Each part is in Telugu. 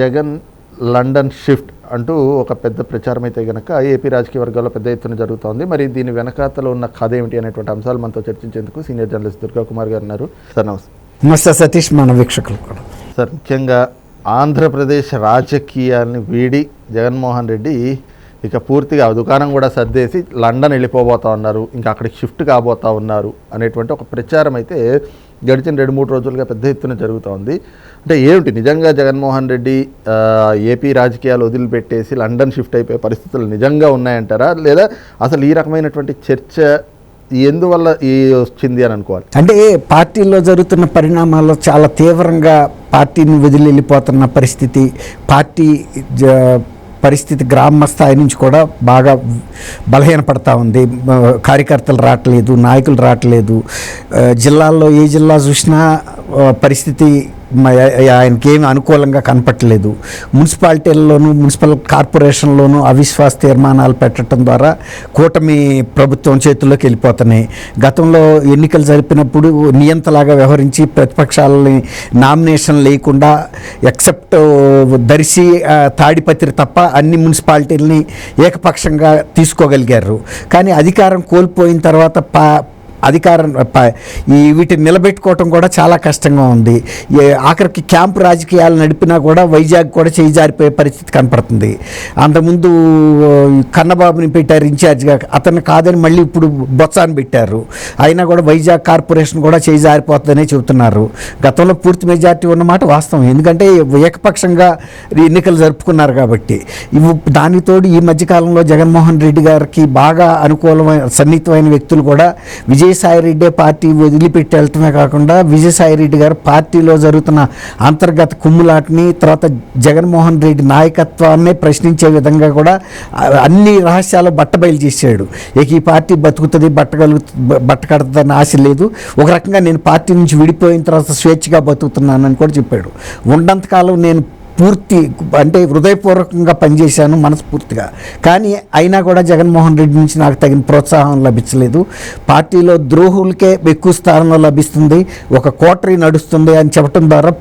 జగన్ లండన్ షిఫ్ట్ అంటూ ఒక పెద్ద ప్రచారం అయితే కనుక ఏపీ రాజకీయ వర్గాల్లో పెద్ద ఎత్తున జరుగుతోంది. మరి దీని వెనకాతలో ఉన్న కథ ఏమిటి అనేటువంటి అంశాలు మనతో చర్చించేందుకు సీనియర్ జర్నలిస్ట్ దుర్గా కుమార్ గారు ఉన్నారు. సార్ నమస్తే. నమస్తే సతీష్ మన వీక్షకులు సార్ ముఖ్యంగా ఆంధ్రప్రదేశ్ రాజకీయాన్ని వీడి జగన్మోహన్ రెడ్డి ఇక పూర్తిగా దుకాణం కూడా సర్దేసి లండన్ వెళ్ళిపోబోతా ఉన్నారు. ఇంకా అక్కడికి షిఫ్ట్ కాబోతా ఉన్నారు అనేటువంటి ఒక ప్రచారం అయితే గడిచిన రెండు మూడు రోజులుగా పెద్ద ఎత్తున జరుగుతూ ఉంది. అంటే ఏమిటి? నిజంగా జగన్మోహన్ రెడ్డి ఏపీ రాజకీయాలు వదిలిపెట్టేసి లండన్ షిఫ్ట్ అయిపోయే పరిస్థితులు నిజంగా ఉన్నాయంటారా? లేదా అసలు ఈ రకమైనటువంటి చర్చ ఎందువల్ల ఈ వచ్చింది అని అనుకోవాలి? అంటే పార్టీలో జరుగుతున్న పరిణామాల్లో చాలా తీవ్రంగా పార్టీని వదిలి వెళ్ళిపోతున్న పరిస్థితి పార్టీ జ- పరిస్థితి గ్రామ స్థాయి నుంచి కూడా బాగా బలహీనపడతా ఉంది. కార్యకర్తలు రావట్లేదు నాయకులు రావట్లేదు. జిల్లాల్లో ఏ జిల్లా చూసినా పరిస్థితి ఆయనకి ఏమి అనుకూలంగా కనపట్టలేదు. మున్సిపాలిటీల్లోనూ మున్సిపల్ కార్పొరేషన్లోనూ అవిశ్వాస తీర్మానాలు పెట్టడం ద్వారా కూటమి ప్రభుత్వం చేతుల్లోకి వెళ్ళిపోతున్నాయి. గతంలో ఎన్నికలు జరిపినప్పుడు నియంతలాగా వ్యవహరించి ప్రతిపక్షాలని నామినేషన్ లేకుండా ఎక్సెప్ట్ దర్శి తాడిపత్రి తప్ప అన్ని మున్సిపాలిటీలని ఏకపక్షంగా తీసుకోగలిగారు. కానీ అధికారం కోల్పోయిన తర్వాత పా అధికారం ఈ వీటిని నిలబెట్టుకోవటం కూడా చాలా కష్టంగా ఉంది. ఆఖరికి క్యాంపు రాజకీయాలు నడిపినా కూడా వైజాగ్ కూడా చేయిజారిపోయే పరిస్థితి కనపడుతుంది. అంతకుముందు కన్నబాబుని పెట్టారు ఇన్ఛార్జ్గా. అతను కాదని మళ్ళీ ఇప్పుడు బొత్సాన్ని పెట్టారు. అయినా కూడా వైజాగ్ కార్పొరేషన్ కూడా చేయిజారిపోతుందనే చెబుతున్నారు. గతంలో పూర్తి మెజార్టీ ఉన్నమాట వాస్తవం. ఎందుకంటే ఏకపక్షంగా ఎన్నికలు జరుపుకున్నారు కాబట్టి. ఇవి ఈ మధ్యకాలంలో జగన్మోహన్ రెడ్డి గారికి బాగా అనుకూలమైన సన్నిహితమైన వ్యక్తులు కూడా విజయ విజయసాయిరెడ్డి పార్టీ వదిలిపెట్టి వెళ్ళటమే కాకుండా విజయసాయి రెడ్డి గారు పార్టీలో జరుగుతున్న అంతర్గత కుమ్ములాటని తర్వాత జగన్మోహన్ రెడ్డి నాయకత్వాన్ని ప్రశ్నించే విధంగా కూడా అన్ని రహస్యాలు బట్టబయలు చేశాడు. ఇక ఈ పార్టీ బతుకుతుంది బట్టగలుగు బట్టకడుతుందని ఆశ లేదు. ఒక రకంగా నేను పార్టీ నుంచి విడిపోయిన తర్వాత స్వేచ్ఛగా బతుకుతున్నానని కూడా చెప్పాడు. ఉన్నంతకాలం నేను పూర్తి అంటే హృదయపూర్వకంగా పనిచేశాను మనస్ఫూర్తిగా. కానీ అయినా కూడా జగన్మోహన్ రెడ్డి నుంచి నాకు తగిన ప్రోత్సాహం లభించలేదు. పార్టీలో ద్రోహులకే ఎక్కువ స్థానంలో లభిస్తుంది. ఒక కోటరీ నడుస్తుంది అని చెప్పడం ద్వారా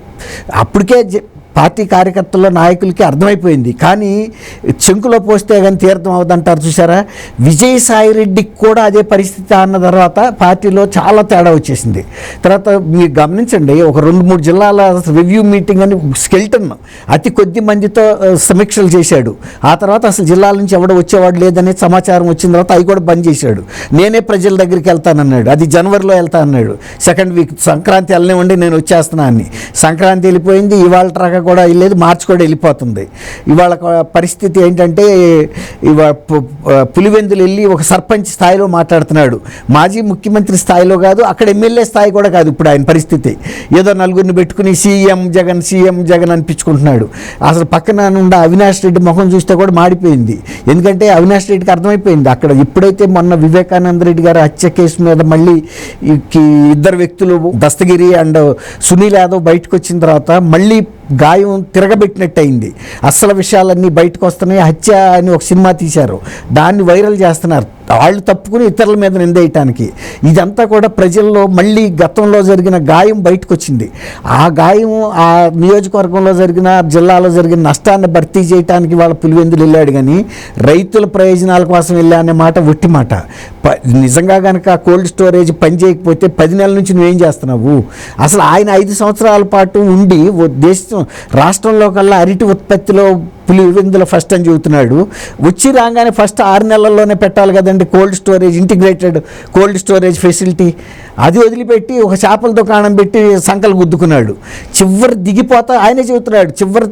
అప్పటికే జ- పార్టీ కార్యకర్తల నాయకులకి అర్థమైపోయింది. కానీ చెంకులో పోస్తే కానీ తీర్థం అవుదంటారు చూసారా విజయసాయి రెడ్డికి కూడా అదే పరిస్థితి అన్న తర్వాత పార్టీలో చాలా తేడా వచ్చేసింది. తర్వాత మీరు గమనించండి ఒక రెండు మూడు జిల్లాల రివ్యూ మీటింగ్ అని స్కెల్టన్ అతి కొద్ది మందితో సమీక్షలు చేశాడు. ఆ తర్వాత అసలు జిల్లాల నుంచి ఎవడో వచ్చేవాడు లేదనే సమాచారం వచ్చిన తర్వాత అవి కూడా బంద్ చేశాడు. నేనే ప్రజల దగ్గరికి వెళ్తానన్నాడు. అది జనవరిలో వెళ్తా అన్నాడు సెకండ్ వీక్ సంక్రాంతి వెళ్ళనివ్వండి నేను వచ్చేస్తున్నా అని. సంక్రాంతి వెళ్ళిపోయింది ఇవాళ ట్రాక కూడా లేదు మార్చి కూడా వెళ్ళిపోతుంది. ఇవాళ పరిస్థితి ఏంటంటే ఇవాళ పులివెందులు వెళ్ళి ఒక సర్పంచ్ స్థాయిలో మాట్లాడుతున్నాడు. మాజీ ముఖ్యమంత్రి స్థాయిలో కాదు అక్కడ ఎమ్మెల్యే స్థాయి కూడా కాదు ఇప్పుడు ఆయన పరిస్థితి. ఏదో నలుగురిని పెట్టుకుని సీఎం జగన్ సీఎం జగన్ అనిపించుకుంటున్నాడు. అసలు పక్కన ఉన్న అవినాష్ రెడ్డి ముఖం చూస్తే కూడా మాడిపోయింది. ఎందుకంటే అవినాష్ రెడ్డికి అర్థమైపోయింది. అక్కడ ఎప్పుడైతే మొన్న వివేకానంద రెడ్డి గారి హత్య కేసు మీద మళ్ళీ కి- ఇద్దరు వ్యక్తులు దస్తగిరి అండ్ సునీల్ యాదవ్ బయటకు వచ్చిన తర్వాత మళ్ళీ గాయం తిరగబెట్టినట్టు అయింది అసలు విషయాలన్నీ బయటకు వస్తున్నాయి హత్య అని ఒక సినిమా తీశారు. దాన్ని వైరల్ చేస్తున్నారు. వాళ్ళు తప్పుకుని ఇతరుల మీద నిందేయటానికి. ఇదంతా కూడా ప్రజల్లో మళ్ళీ గతంలో జరిగిన గాయం బయటకు వచ్చింది ఆ గాయం ఆ నియోజకవర్గంలో జరిగిన జిల్లాలో జరిగిన నష్టాన్ని భర్తీ చేయడానికి వాళ్ళ పులివెందులు వెళ్ళాడు కానీ రైతుల ప్రయోజనాల కోసం వెళ్ళా అనే మాట ఒట్టి మాట నిజంగా కనుక కోల్డ్ స్టోరేజ్ పని చేయకపోతే పది నెలల నుంచి నువ్వేం చేస్తున్నావు? అసలు ఆయన ఐదు సంవత్సరాల పాటు ఉండి ఓ దేశం రాష్ట్రంలో కల్లా అరటి ఉత్పత్తిలో పులివెందుల ఫస్ట్ అని చెబుతున్నాడు. వచ్చి రాగానే ఫస్ట్ ఆరు నెలల్లోనే పెట్టాలి కదండి cold storage integrated cold storage facility అది వదిలిపెట్టి ఒక చేపల దుకాణం పెట్టి సంకలు గుద్దుకున్నాడు. చివరి దిగిపోతా ఆయనే చెబుతున్నాడు చివరి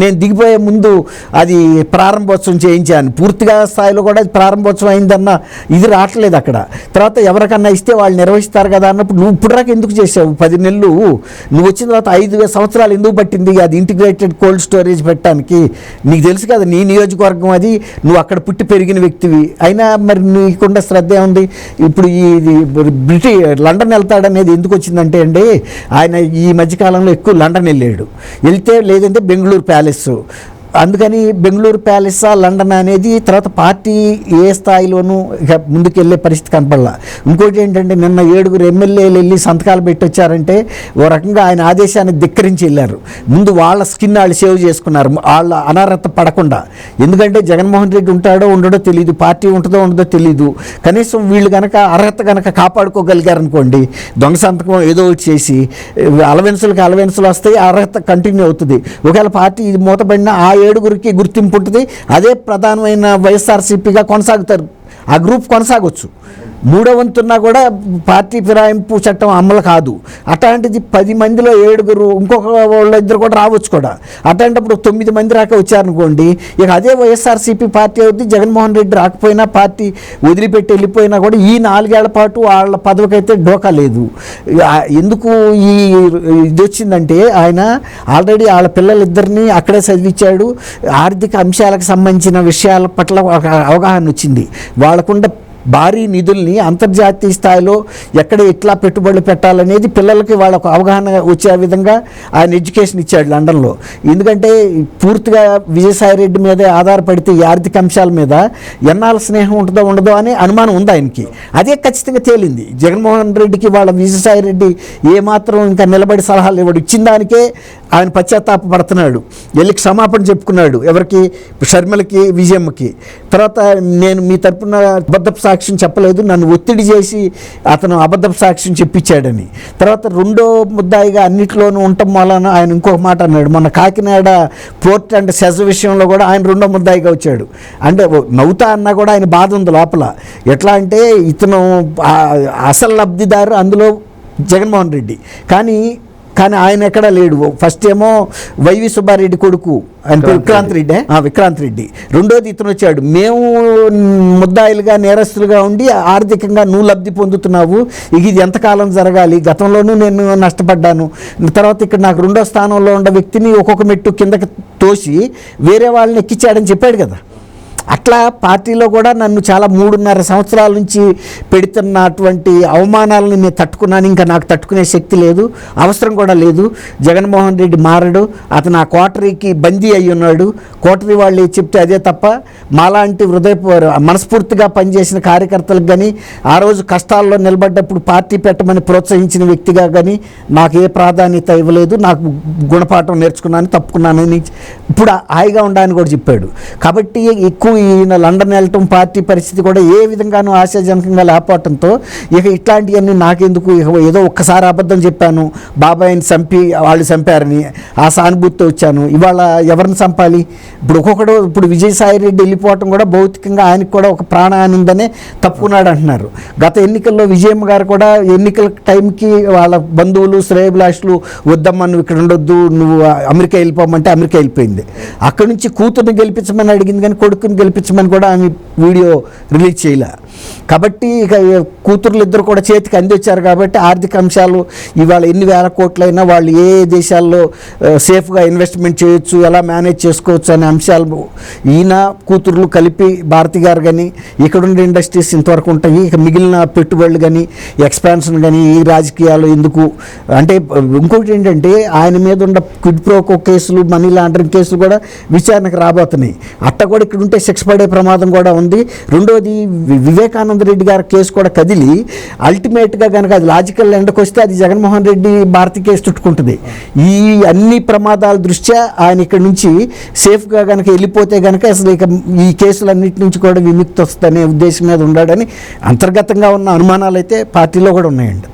నేను దిగిపోయే ముందు అది ప్రారంభోత్సవం చేయించాను. పూర్తిగా స్థాయిలో కూడా అది ప్రారంభోత్సవం అయిందన్న ఇది రావట్లేదు అక్కడ. తర్వాత ఎవరికన్నా ఇస్తే వాళ్ళు నిర్వహిస్తారు కదా అన్నప్పుడు నువ్వు ఇప్పుడు ఎందుకు చేసావు? పది నెలలు నువ్వు వచ్చిన తర్వాత ఐదు సంవత్సరాలు ఎందుకు పట్టింది? అది ఇంటిగ్రేటెడ్ కోల్డ్ స్టోరేజ్ పెట్టడానికి నీకు తెలుసు కదా నీ నియోజకవర్గం అది నువ్వు అక్కడ పుట్టి పెరిగిన వ్యక్తివి. అయినా మరి నీకుండా శ్రద్ధ ఏముంది? ఇప్పుడు ఈ ఇది బ్రిటి లండన్ వెళ్తాడనేది ఎందుకు వచ్చిందంటే అండి ఆయన ఈ మధ్యకాలంలో ఎక్కువ లండన్ వెళ్ళాడు. వెళ్తే లేదంటే బెంగళూరు ప్యాలెస్. అందుకని బెంగళూరు ప్యాలెస్ లండన్ అనేది తర్వాత పార్టీ ఏ స్థాయిలోనూ ఇక ముందుకెళ్ళే పరిస్థితి కనపడలా. ఇంకోటి ఏంటంటే నిన్న ఏడుగురు ఎమ్మెల్యేలు వెళ్ళి సంతకాలు పెట్టి వచ్చారంటే ఓ రకంగా ఆయన ఆదేశాన్ని ధిక్కరించి వెళ్ళారు. ముందు వాళ్ళ స్కిన్ వాళ్ళు సేవ్ చేసుకున్నారు. వాళ్ళ అనారత పడకుండా. ఎందుకంటే జగన్మోహన్ రెడ్డి ఉంటాడో ఉండడో తెలియదు పార్టీ ఉంటుందో ఉండదో తెలియదు కనీసం వీళ్ళు కనుక అర్హత కనుక కాపాడుకోగలిగారు అనుకోండి దొంగ సంతకం ఏదో ఒకటి చేసి అలవెన్సులకు అలవెన్సులు వస్తాయి అర్హత కంటిన్యూ అవుతుంది. ఒకవేళ పార్టీ ఇది మూతబడిన ఆ ఏడుగురికి గుర్తింపు ఉంటుంది. అదే ప్రధానమైన వైఎస్ఆర్సీపీగా కొనసాగుతారు. ఆ గ్రూప్ కొనసాగొచ్చు. మూడో వంతున్నా కూడా పార్టీ ఫిరాయింపు చట్టం అమలు కాదు. అట్లాంటిది పది మందిలో ఏడుగురు ఇంకొక వాళ్ళ ఇద్దరు కూడా రావచ్చు కూడా. అట్లాంటప్పుడు తొమ్మిది మంది రాక వచ్చారనుకోండి ఇక అదే వైఎస్ఆర్సీపీ పార్టీ అవుద్ది జగన్మోహన్ రెడ్డి రాకపోయినా పార్టీ వదిలిపెట్టి వెళ్ళిపోయినా కూడా ఈ నాలుగేళ్ళ పాటు వాళ్ళ పదవికైతే డోకా లేదు. ఎందుకు ఈ ఇది వచ్చిందంటే ఆయన ఆల్రెడీ వాళ్ళ పిల్లలిద్దరినీ అక్కడే చదివించాడు. ఆర్థిక అంశాలకు సంబంధించిన విషయాల పట్ల ఒక అవగాహన వచ్చింది. వాళ్ళకుండా భారీ నిధుల్ని అంతర్జాతీయ స్థాయిలో ఎక్కడ ఎట్లా పెట్టుబడులు పెట్టాలనేది పిల్లలకి వాళ్ళకు అవగాహన వచ్చే విధంగా ఆయన ఎడ్యుకేషన్ ఇచ్చాడు లండన్లో. ఎందుకంటే పూర్తిగా విజయసాయి రెడ్డి మీదే ఆధారపడితే ఈ ఆర్థిక అంశాల మీద ఎన్నాళ్ళ స్నేహం ఉంటుందో ఉండదో అనే అనుమానం ఉంది ఆయనకి. అదే ఖచ్చితంగా తేలింది. జగన్మోహన్ రెడ్డికి వాళ్ళ విజయసాయి రెడ్డి ఏమాత్రం ఇంకా నిలబడి సలహాలు ఇవ్వడు. ఇచ్చిన దానికే ఆయన పశ్చాత్తాపడుతున్నాడు వెళ్ళి క్షమాపణ చెప్పుకున్నాడు ఎవరికి? షర్మిలకి విజయమ్మకి. తర్వాత నేను మీ తరపున అబద్ధపు సాక్ష్యం చెప్పలేదు నన్ను ఒత్తిడి చేసి అతను అబద్ధ సాక్ష్యం చెప్పించాడని. తర్వాత రెండో ముద్దాయిగా అన్నిటిలోనూ ఉండటం వలన ఆయన ఇంకొక మాట అన్నాడు మన కాకినాడ పోర్ట్ అండ్ సెజ్ విషయంలో కూడా ఆయన రెండో ముద్దాయిగా వచ్చాడు. అంటే నవ్వుతా అన్నా కూడా ఆయన బాధ ఉంది లోపల. ఎట్లా అంటే ఇతను అసలు లబ్ధిదారు అందులో జగన్మోహన్ రెడ్డి. కానీ కానీ ఆయన ఎక్కడా లేడు. ఫస్ట్ ఏమో వైవి సుబ్బారెడ్డి కొడుకు ఆయన పేరు విక్రాంత్ రెడ్డి. ఆ, విక్రాంత్ రెడ్డి. రెండోది ఇతను వచ్చాడు. మేము ముద్దాయిలుగా నేరస్తులుగా ఉండి ఆర్థికంగా నువ్వు లబ్ధి పొందుతున్నావు. ఇక ఇది ఎంతకాలం జరగాలి? గతంలోనూ నేను నష్టపడ్డాను. తర్వాత ఇక్కడ నాకు రెండో స్థానంలో ఉన్న వ్యక్తిని ఒక్కొక్క మెట్టు కిందకి తోసి వేరే వాళ్ళని ఎక్కించాడని చెప్పాడు కదా. అట్లా పార్టీలో కూడా నన్ను చాలా మూడున్నర సంవత్సరాల నుంచి పెడుతున్నటువంటి అవమానాలను నేను తట్టుకున్నాను. ఇంకా నాకు తట్టుకునే శక్తి లేదు అవసరం కూడా లేదు. జగన్మోహన్ రెడ్డి మారడు అతను ఆ కోటరీకి బందీ అయి ఉన్నాడు. కోటరీ వాళ్ళు చెప్తే అదే తప్ప మాలాంటి హృదయ మనస్ఫూర్తిగా పనిచేసిన కార్యకర్తలకు కానీ ఆ రోజు కష్టాల్లో నిలబడ్డప్పుడు పార్టీ పెట్టమని ప్రోత్సహించిన వ్యక్తిగా కానీ నాకు ఏ ప్రాధాన్యత ఇవ్వలేదు. నాకు గుణపాఠం నేర్చుకున్నాను తప్పుకున్నానని ఇప్పుడు హాయిగా ఉండాలని కూడా చెప్పాడు. కాబట్టి ఎక్కువ ఈయన లండన్ వెళ్ళటం పార్టీ పరిస్థితి కూడా ఏ విధంగానూ ఆశాజనకంగా లేకపోవటంతో ఇక ఇట్లాంటివన్నీ నాకెందుకు? ఏదో ఒక్కసారి అబద్ధం చెప్పాను. బాబాయ్ని చంపి వాళ్ళు చంపారని ఆ సానుభూతితో వచ్చాను. ఇవాళ ఎవరిని చంపాలి? ఇప్పుడు ఒక్కొక్కడు ఇప్పుడు విజయసాయి రెడ్డి వెళ్ళిపోవటం కూడా భౌతికంగా ఆయనకు కూడా ఒక ప్రాణహాని ఉందనే తప్పుకున్నాడు అంటున్నారు. గత ఎన్నికల్లో విజయమ్మ గారు కూడా ఎన్నికల టైంకి వాళ్ళ బంధువులు శ్రేయభిలాషులు వద్దమ్మా నువ్వు ఇక్కడ ఉండొద్దు నువ్వు అమెరికా వెళ్ళిపోమంటే అమెరికా వెళ్ళిపోయింది. అక్కడి నుంచి కూతుర్ని గెలిపించమని అడిగింది కానీ కొడుకుని గెలిపించమని కూడా ఆమె వీడియో రిలీజ్ చేయలే. కాబట్టి ఇక కూతుర్లు ఇద్దరు కూడా చేతికి అందించారు కాబట్టి ఆర్థిక అంశాలు ఇవాళ ఎన్ని వేల కోట్లైనా వాళ్ళు ఏ దేశాల్లో సేఫ్గా ఇన్వెస్ట్మెంట్ చేయొచ్చు ఎలా మేనేజ్ చేసుకోవచ్చు అనే అంశాలు ఈయన కూతుర్లు కలిపి భారతి గారు కానీ ఇక్కడుండే ఇండస్ట్రీస్ ఇంతవరకు ఉంటాయి. ఇక మిగిలిన పెట్టుబడులు కానీ ఎక్స్పాన్షన్ కానీ ఈ రాజకీయాలు ఎందుకు? అంటే ఇంకోటి ఏంటంటే ఆయన మీద ఉన్న క్విడ్ ప్రోకో కేసులు మనీ లాండరింగ్ కేసులు కూడా విచారణకు రాబోతున్నాయి. అట్ట కూడా ఇక్కడ ఉంటే శిక్ష పడే ప్రమాదం కూడా ఉంది. రెండోది వివేకానంద రెడ్డి గారి కేసు కూడా కదిలి అల్టిమేట్గా కనుక అది లాజికల్ ఎండకు వస్తే అది జగన్మోహన్ రెడ్డి భారతి కేసు చుట్టుకుంటుంది. ఈ అన్ని ప్రమాదాల దృష్ట్యా ఆయన ఇక్కడ నుంచి సేఫ్గా కనుక వెళ్ళిపోతే కనుక అసలు ఇక ఈ కేసులన్నిటి నుంచి కూడా విముక్తి వస్తుందనే ఉద్దేశం మీద ఉన్నాడని అంతర్గతంగా ఉన్న అనుమానాలు అయితే పార్టీలో కూడా ఉన్నాయండి.